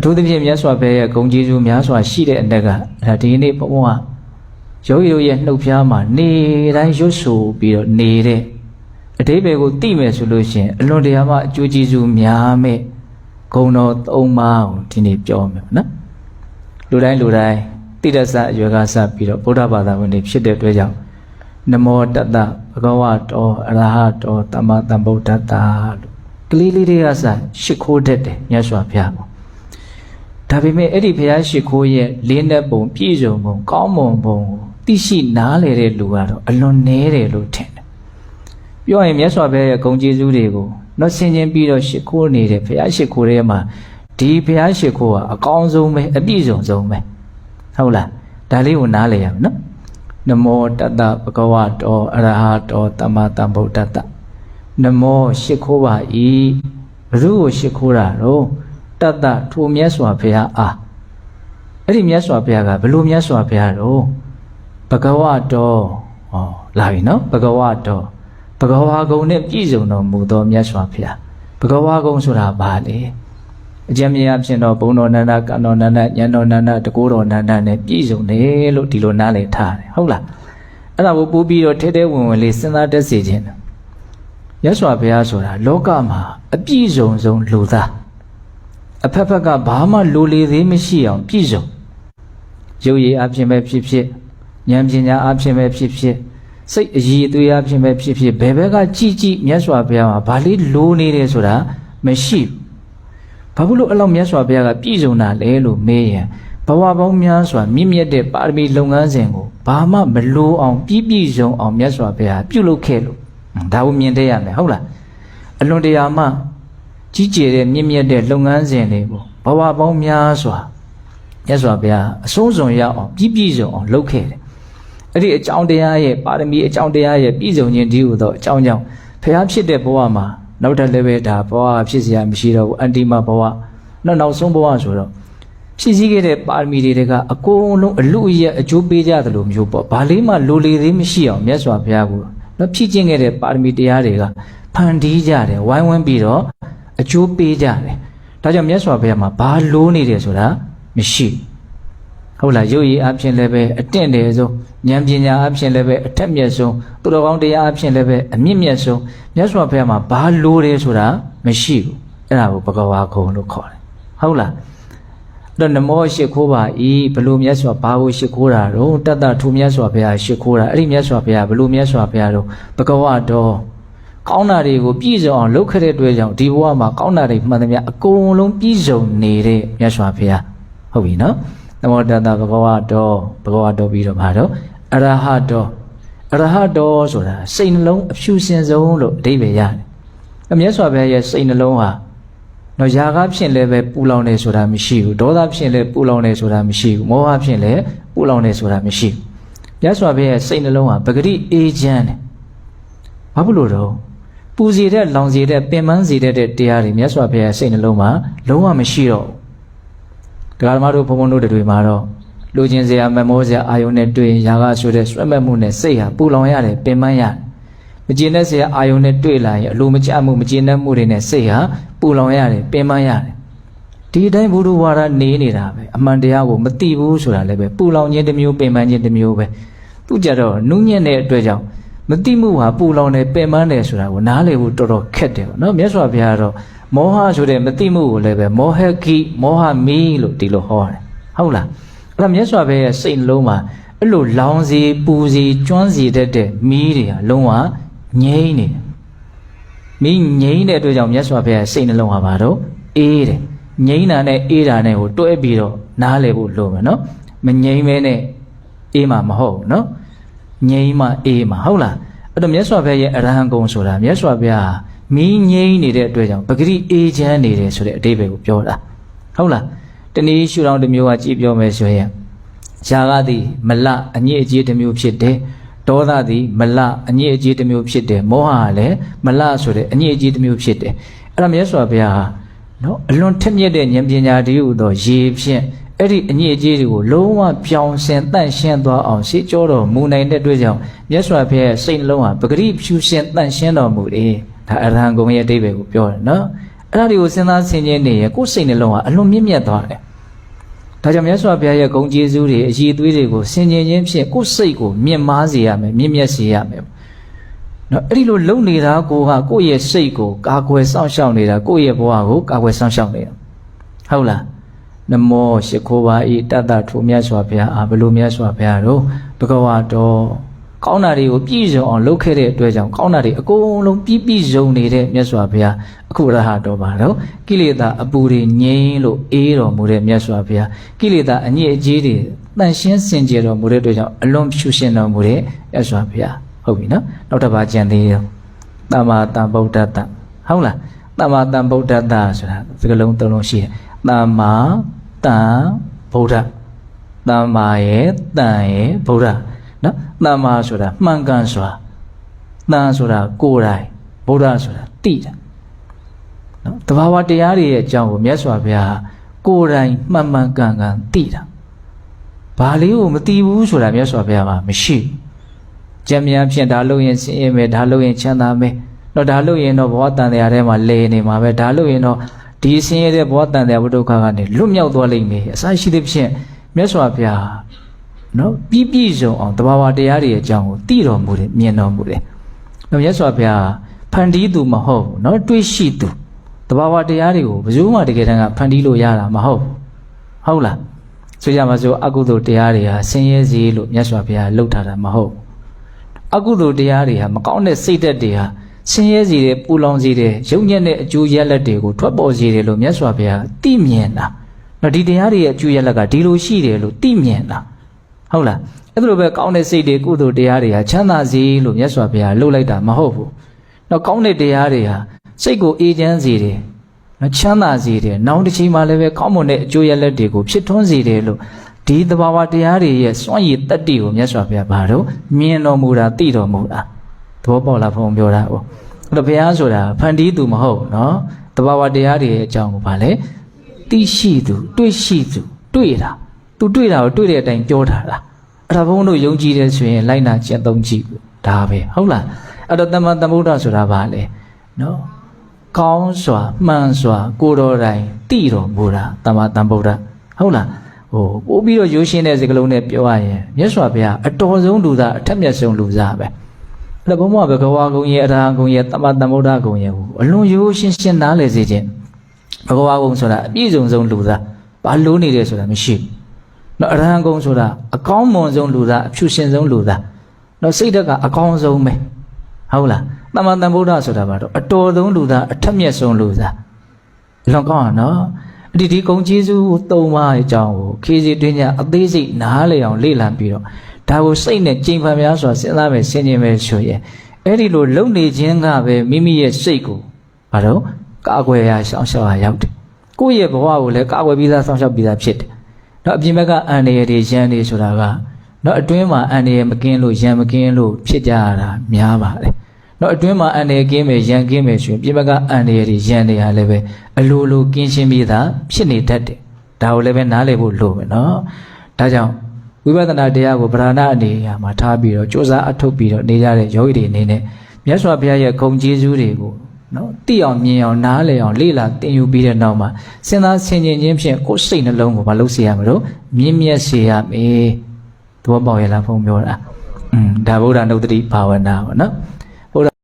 အထူးသဖြင့်မြတ်စွာဘုရားရဲ့ဂုဏ်ကျေးဇူးများစွာရှိတဲ့အ내ကဒါဒီနေ့ဘုံဘုံကယောဂီတို့ရဲ့နှုတ်ဖျားမှာနေတိုင်းရွတ်ဆိုပြီးတော့နေတဲ့အတိပ္ပယ်ကိုသိမယ်ဆိုလို့ရှိရင်အလွန်တရာမှအကျိုးကျေးဇူးများမဲ့ဂုဏ်တော်သုံးပါးကိုဒီနေ့ပြောမယ်နော်လူတိုင်းလူတိုင်းတိရစ္ဆာအရွယ်ကစပြီးတော့ဗုဒ္ဓဘာသာဝင်တွေဖြစ်တဲ့အတွက်ကြောင့်နမောတတ္တဘဂဝတောအရဟတောသမ္မာသမ္ဗုဒ္ဓတ္တလို့ကလေးလေးတွေကစရှ िख ိုးတတ်တယ်မြတ်စွာဘုရားကို ဒါပေမဲ့အဲ့ဒီဘုရားရှိခိုးရဲ့လင်းတဲ့ပုံပြည့်စုံပုံကောင်းမွန်ပုံကိုသိရှိနားလည်တဲ့လူကတော့အလွန်နည်းတယ်လို့ထင်တယ်။ပြောရင်မြတ်စွာဘုရားရဲ့ဂုဏ်ကျေးဇူးတွေကိုတော့ဆင်ခြင်ပြီးတော့ရှိခိုးနေတဲ့ဘုရားရှိခိုးတဲ့မှာဒီဘုရားရှိခိုးကအကောင်းဆုံးပဲအပြည့်စုံဆုံးပဲဟုတ်လားဒါလေးကိုနားလည်ရမယ်နော်နမောတတ္တပကဝတောအရဟတောသမ္မာသမ္ဗုဒ္ဓတ္တနမောရှိခိုးပါဤဘုသူ့ကိုရှိခိုးတာတော့ တတ္တထိုမြတ်စွာဘုရားအားအဲ့ဒီမြတ်စွာဘုရားကဘလို့မြတ်စွာဘုရားတော့ဘဂဝတောဟောလာပြီနော်ဘဂဝတောဘဂဝါကုံနဲ့ပြည့်စုံတော်မူသောမြတ်စွာဘုရားဘဂဝါကုံဆိုတာဘာလဲအကျဉ်းမြအဖြစ်တော့ဘုံတော်နန္ဒကံတော်နန္ဒဉာဏ်တော်နန္ဒတကူတော်နန္ဒနဲ့ပြည့်စုံတယ်လို့ဒီလိုနားလည်ထားတယ်ဟုတ်လားအဲ့ဒါကိုပို့ပြီးတော့ထဲထဲဝင်ဝင်လေးစဉ်းစားတတ်စေခြင်းရသော်ဘုရားဆိုတာလောကမှာအပြည့်စုံဆုံးလူသား အဖက်ဖက်ကဘာမှလိုလေသေးမရှိအောင်ပြည့်စုံရုပ်ရည်အဖြစ်ပဲဖြစ်ဖြစ်ဉာဏ်ပညာအဖြစ်ပဲဖြစ်ဖြစ်စိတ်အည်အသွေးအဖြစ်ပဲဖြစ်ဖြစ်ဘယ်ဘက်ကကြည်ကြည်မြတ်စွာဘုရားမှာဘာလေးလိုနေတယ်ဆိုတာမရှိဘူးဘာဖြစ်လို့အဲ့လောက်မြတ်စွာဘုရားကပြည့်စုံတာလဲလို့မေးရင်ဘဝပေါင်းများစွာမြင့်မြတ်တဲ့ပါရမီလုပ်ငန်းစဉ်ကိုဘာမှမလိုအောင်ပြည့်ပြည့်စုံအောင်မြတ်စွာဘုရားပြုလုပ်ခဲ့လို့ဒါကိုမြင်တတ်ရမယ်ဟုတ်လားအလွန်တရာမှ ကြီးကျယ်တဲ့မြင့်မြတ်တဲ့လုပ်ငန်းစဉ်တွေကိုဘဝပေါင်းများစွာမြတ်စွာဘုရားအဆုံးစွန်ရအောင်ပြည့်ပြည့်စုံအောင်လုပ်ခဲ့တယ်အဲ့ဒီအကြောင်းတရားရဲ့ပါရမီအကြောင်းတရားရဲ့ပြည့်စုံခြင်းဒီဟုသောအကြောင်းကြောင့်ဘုရားဖြစ်တဲ့ဘဝမှာနောက်ထပ်လည်းပဲဒါဘဝဖြစ်เสียမရှိတော့ဘူးအန္တိမဘဝနောက်နောက်ဆုံးဘဝဆိုတော့ဖြစ်စည်းခဲ့တဲ့ပါရမီတွေကအကုန်လုံးအလူအယက်အကျိုးပေးကြသလိုမျိုးပေါ့ဘာလေးမှလိုလေသေးမရှိအောင်မြတ်စွာဘုရားကနော်ဖြစ်ခြင်းခဲ့တဲ့ပါရမီတရားတွေကဖန်တီးကြတယ်ဝိုင်းဝန်းပြီးတော့ အကျိုးပေးကြတယ်ဒါကြောင့်မြတ်စွာဘုရားမှာဘာလိုနေတယ်ဆိုတာမရှိဟုတ်လားရုပ်ရည်အဖြစ်လည်းပဲအတင့်တယ်ဆုံးဉာဏ်ပညာအဖြစ်လည်းပဲအထက်မြတ်ဆုံးသူတော်ကောင်းတရားအဖြစ်လည်းပဲအမြင့်မြတ်ဆုံးမြတ်စွာဘုရားမှာဘာလိုတယ်ဆိုတာမရှိဘူးအဲ့ဒါကိုဘဂဝါကုံလို့ခေါ်တယ်ဟုတ်လားအဲ့တော့နမောရှိခိုးပါဤဘလို့မြတ်စွာဘာကိုရှိခိုးတာတော့တတ္တထူမြတ်စွာဘုရားရှိခိုးတာအဲ့ဒီမြတ်စွာဘုရားဘလို့မြတ်စွာဘုရားတော့ဘဂဝါတော် ကောင်းတာတွေကိုပြည့်စုံအောင်လုပ်ခဲ့တဲ့အတွက်ကြောင့်ဒီဘဝမှာကောင်းတာတွေမှန်သမျှအကုန်လုံးပြည့်စုံနေတဲ့မြတ်စွာဘုရားဟုတ်ပြီနော်နမောတတ္တဘဂဝါတော်ဘဂဝါတော်ပြီးတော့ဘာတော့အရဟတော်အရဟတော်ဆိုတာစိတ်နှလုံးအဖြူစင်ဆုံးလို့အဓိပ္ပာယ်ရတယ်အမြတ်စွာဘုရားရဲ့စိတ်နှလုံးဟာတော့ຢာကားဖြင့်လည်းပဲပူလောင်နေဆိုတာမရှိဘူးဒေါသဖြင့်လည်းပူလောင်နေဆိုတာမရှိဘူးမောဟဖြင့်လည်းပူလောင်နေဆိုတာမရှိဘူးမြတ်စွာဘုရားရဲ့စိတ်နှလုံးဟာပဂတိအေးချမ်းတယ်ဘာဖြစ်လို့တော့ ပူစီတဲ့လောင်စီတဲ့ပင်ပန်းစီတဲ့တရားတွေမြတ်စွာဘုရားရဲ့စိတ်နှလုံးမှာလုံးဝမရှိတော့ဘူးတရားဓမ္မတို့ဘုံဘုံတို့တွေမှာတော့လူချင်းစရာမမောစရာအာယုန်နဲ့တွေ့ရင်ຢာကဆိုတဲ့ဆွဲမဲ့မှုနဲ့စိတ်ဟာပူလောင်ရတယ်ပင်ပန်းရတယ်မကျေနပ်စရာအာယုန်နဲ့တွေ့လာရင်အလိုမကျမှုမကျေနပ်မှုတွေနဲ့စိတ်ဟာပူလောင်ရတယ်ပင်ပန်းရတယ်ဒီအတိုင်းဘုရုဝါဒနေနေတာပဲအမှန်တရားကိုမသိဘူးဆိုတာလည်းပဲပူလောင်ခြင်းတစ်မျိုးပင်ပန်းခြင်းတစ်မျိုးပဲသူကြတော့နုညံ့တဲ့အတွက်ကြောင့် မသိမှုဟာပူလောင်တယ်ပင်ပန်းတယ်ဆိုတာကိုနားလည်ဖို့တော်တော်ခက်တယ်ပေါ့နော်မြတ်စွာဘုရားကတော့မောဟဆိုတဲ့မသိမှုကိုလည်းပဲမောဟကိမောဟမီလို့ဒီလိုဟောတယ်ဟုတ်လားအဲ့ဒါမြတ်စွာဘုရားရဲ့စိတ်လုံးမှာအဲ့လိုလောင်စီပူစီကျွမ်းစီတတ်တဲ့မီးတွေဟာလုံးဝငြိမ့်နေတယ်မီးငြိမ့်တဲ့အတွက်ကြောင့်မြတ်စွာဘုရားစိတ်နှလုံးဟာဘာတော့အေးတယ်ငြိမ့်တာနဲ့အေးတာနဲ့ကိုတွဲပြီးတော့နားလည်ဖို့လိုမယ်နော်မငြိမ့်မဲနဲ့အေးမှာမဟုတ်ဘူးနော် ငြိမ့်မှအေးမှာဟုတ်လားအဲ့တော့မြတ်စွာဘုရားရဲ့အရဟံဂုံဆိုတာမြတ်စွာဘုရားမီးငြိမ့်နေတဲ့အတွက်ကြောင့်ပဂရိအေးချမ်းနေတယ်ဆိုတဲ့အတိပ္ပယ်ကိုပြောတာဟုတ်လားတနည်းရှုထောင့်တစ်မျိုးကကြည့်ပြောမယ်ဆိုရင်ຢာကသည်မလအညစ်အကြေးတစ်မျိုးဖြစ်တယ်ဒေါသသည်မလအညစ်အကြေးတစ်မျိုးဖြစ်တယ်မောဟကလည်းမလဆိုတဲ့အညစ်အကြေးတစ်မျိုးဖြစ်တယ်အဲ့ဒါမြတ်စွာဘုရားဟာနော်အလွန်ထက်မြက်တဲ့ဉာဏ်ပညာတည်းဟူသောရေဖြင့် အဲ့ဒီအညစ်အကြေးတွေကိုလုံးဝပြောင်းဆင်တန့်ရှင်းသွားအောင်ရှေ့ကြောတော်မူနိုင်တဲ့အတွက်ကြောင့်မြတ်စွာဘုရားရဲ့စိတ်နှလုံးဟာပဂရိဖြူရှင်တန့်ရှင်းတော်မူတယ်ဒါအရဟံဂုံရဲ့အဓိပ္ပာယ်ကိုပြောတယ်နော်အဲ့ဒါတွေကိုစဉ်းစားဆင်ခြင်နေရင်ကိုယ်စိတ်နှလုံးကအလွန်မြင့်မြတ်သွားတယ်ဒါကြောင့်မြတ်စွာဘုရားရဲ့ဂုဏ်ကျေးဇူးတွေအည်အသွေးတွေကိုဆင်ခြင်ခြင်းဖြင့်ကိုယ်စိတ်ကိုမြင့်မားစေရမယ်မြင့်မြတ်စေရမယ်နော်အဲ့ဒီလိုလုံနေတာကိုကကိုယ့်ရဲ့စိတ်ကိုကာကွယ်စောင့်ရှောက်နေတာကိုယ့်ရဲ့ဘဝကိုကာကွယ်စောင့်ရှောက်နေတာဟုတ်လား နမောရှိခိုးပါဤတတ္တထိုမြတ်စွာဘုရားအာဘလို့မြတ်စွာဘုရားတို့ဘဂဝါတော်ကောင်းတာတွေကိုပြည့်စုံအောင်လုပ်ခဲ့တဲ့အတွက်ကြောင့်ကောင်းတာတွေအကုန်လုံးပြည့်ပြည့်စုံနေတဲ့မြတ်စွာဘုရားအခုရဟတော်ပါတော့ကိလေသာအပူတွေငြိမ်းလို့အေးတော်မူတဲ့မြတ်စွာဘုရားကိလေသာအညစ်အကြေးတွေတန်ရှင်းစင်ကြယ်တော်မူတဲ့အတွက်ကြောင့်အလွန်ဖြူရှင်တော်မူတဲ့မြတ်စွာဘုရားဟုတ်ပြီနော်နောက်တစ်ပါးကြံသေးရောတမ္မာတံဗုဒ္ဓတ္တဟုတ်လားတမ္မာတံဗုဒ္ဓတ္တဆိုတာစကားလုံးသုံးလုံးရှိတယ်တမ္မာ တံဗုဒ္ဓတမ္မာရဲ့တန်ရဲ့ဗုဒ္ဓနော်တမ္မာဆိုတာမှန်ကန်စွာတန်ဆိုတာကိုယ်တိုင်ဗုဒ္ဓဆိုတာတိတာနော်တဘာဝတရားတွေရဲ့အကြောင်းကိုမြတ်စွာဘုရားကိုယ်တိုင်မှန်မှန်ကန်ကန်သိတာဘာလေးကိုမသိဘူးဆိုတာမြတ်စွာဘုရားမှာမရှိဘူးကြံမြန်ဖြင့်ဒါလို့ရင်ဆင်းရဲမယ်ဒါလို့ရင်ချမ်းသာမယ်တော့ဒါလို့ရင်တော့ဘဝတန်တရားထဲမှာလဲနေမှာပဲဒါလို့ရင်တော့ ဒီဆင်းရဲတဲ့ဘဝတန်တရားဘုဒ္ဓခါကနေလွတ်မြောက်သွားလိမ့်မယ်အစရှိသဖြင့်မြတ်စွာဘုရားနော်ပြည့်ပြည့်စုံအောင်တဘာဝတရားတွေရဲ့အကြောင်းကိုသိတော်မူတယ်မြင်တော်မူတယ်။တော့မြတ်စွာဘုရားဖန်တီးသူမဟုတ်ဘူးနော်တွေးရှိသူတဘာဝတရားတွေကိုဘယ်သူမှတကယ်တမ်းကဖန်တီးလို့ရတာမဟုတ်ဘူး။ဟုတ်လား။ဆိုကြပါစို့အကုသိုလ်တရားတွေဟာဆင်းရဲစေလို့မြတ်စွာဘုရားလှုပ်ထားတာမဟုတ်ဘူး။အကုသိုလ်တရားတွေဟာမကောင်းတဲ့စိတ်သက်တွေဟာ ဆင်းရဲစေတဲ့ပူလောင်စေတဲ့ရုပ်ညက်တဲ့အကျိုးရလဒ်တွေကိုထွက်ပေါ်စေတယ်လို့မြတ်စွာဘုရားသိမြင်တာ။နော်ဒီတရားတွေရဲ့အကျိုးရလဒ်ကဒီလိုရှိတယ်လို့သိမြင်တာ။ဟုတ်လားအဲ့လိုပဲကောင်းတဲ့စိတ်တွေကုသိုလ်တရားတွေဟာချမ်းသာစေလို့မြတ်စွာဘုရားလှုပ်လိုက်တာမဟုတ်ဘူး။နော်ကောင်းတဲ့တရားတွေဟာစိတ်ကိုအေးချမ်းစေတယ်။နော်ချမ်းသာစေတယ်။နောက်တစ်ချိန်မှလည်းပဲကောင်းမွန်တဲ့အကျိုးရလဒ်တွေကိုဖြစ်ထွန်းစေတယ်လို့ဒီသဘာဝတရားတွေရဲ့စွန့်ရည်တတ္တိကိုမြတ်စွာဘုရားဘာလို့မြင်တော်မူတာသိတော်မူတာ သဘောပေါက်လားဘုံပြောတာဟုတ်။အဲ့တော့ဘုရားဆိုတာဖန်တီးသူမဟုတ်နော်။သဘာဝတရားတွေရဲ့အကြောင်းကိုဗာလဲသိရှိသူတွေ့ရှိသူတွေ့တာ။ तू တွေ့တာကိုတွေ့တဲ့အတိုင်းပြောတာလား။အဲ့ဒါဘုန်းတို့ယုံကြည်တယ်ဆိုရင်လိုက်နာကျင့်သုံးကြည့်ဘူးဒါပဲဟုတ်လားအဲ့တော့တမန်တမုဒ္ဒဆိုတာဘာလဲနော်ကောင်းစွာမှန်စွာ ကိုတော်တိုင်တိတော်မူတာတမန်တမ္ဗုဒ္ဓဟုတ်လားဟိုပို့ပြီးတော့ရိုးရှင်းတဲ့စကားလုံးနဲ့ပြောရရင်မြတ်စွာဘုရားအတော်ဆုံးလူသားအထက်မြတ်ဆုံးလူသားပဲအဲ့ တော့ဘုံမဘဂဝါကုံရဲ့အရာကုံရဲ့တမန်တမ္ဗုဒ္ဓကုံရဲ့ဟိုအလွန်ရိုးရှင်းရှင်းနားလည်စေခြင်းဘဂဝါကုံဆိုတာအပြည့်စုံဆုံးလူသားဘာလို့နေတယ်ဆိုတာမရှိဘူးနော်အရဟံကုံဆိုတာအကောင်းမွန်ဆုံးလူသားအဖြူရှင်ဆုံးလူသားနော်စိတ်ဓာတ်ကအကောင်းဆုံးပဲဟုတ်လားတမန်တန်ဗုဒ္ဓဆိုတာဘာတော့အတော်ဆုံးလူသားအထက်မြတ်ဆုံးလူသားလွန်ကောင်းอ่ะနော်ဒီဒီကုံကျေးဇူးသုံးပါးအကြောင်းကိုခေစီတွင်းကြအသေးစိတ်နားလည်အောင်လေ့လာပြီးတော့ ဒါကိုစိတ်နဲ့ကြိမ်ဖန်များစွာစဉ်းစားမယ်ဆင်ခြင်မယ်ဆိုရင်အဲ့ဒီလိုလုံနေခြင်းကပဲမိမိရဲ့စိတ်ကိုဘာတော့ကာကွယ်ရရှောင်ရှောက်ရရောက်တယ်ကိုယ့်ရဲ့ဘဝကိုလည်းကာကွယ်ပြီးသားစောင့်ရှောက်ပြီးသားဖြစ်တယ်တော့အပြင်ဘက်ကအန္တရာယ်တွေရန်တွေဆိုတာကတော့အတွင်းမှာအန္တရာယ်မကင်းလို့ရန်မကင်းလို့ဖြစ်ကြရတာများပါတယ်တော့အတွင်းမှာအန္တရာယ်ကင်းမယ်ရန်ကင်းမယ်ဆိုရင်ပြင်ဘက်ကအန္တရာယ်တွေရန်တွေဟာလည်းပဲအလိုလိုကင်းရှင်းပြီးသားဖြစ်နေတတ်တယ်ဒါကိုလည်းပဲနားလည်ဖို့လိုမယ်နော်ဒါကြောင့် ဝိပဿနာတရားကိုဗราဏအနေအမှာထားပြီးတော့စ조사အထုတ်ပြီးတော့နေကြတဲ့ယောဂီတွေအနေနဲ့မြတ်စွာဘုရားရဲ့ဂုဏ်ကျေးဇူးတွေကိုနော်သိအောင်မြင်အောင်နားလည်အောင်လေ့လာသင်ယူပြီးတဲ့နောက်မှာစဉ်းစားဆင်ခြင်ခြင်းဖြင့်ကိုယ်စိတ်နှလုံးကိုမလုပ်စေရမလို့မြင့်မြတ်စေရမယ်သဘောပေါက်ရလားဘုံပြောတာอืมဒါဗုဒ္ဓနုဒ္ဓတိဘာဝနာပေါ့နော်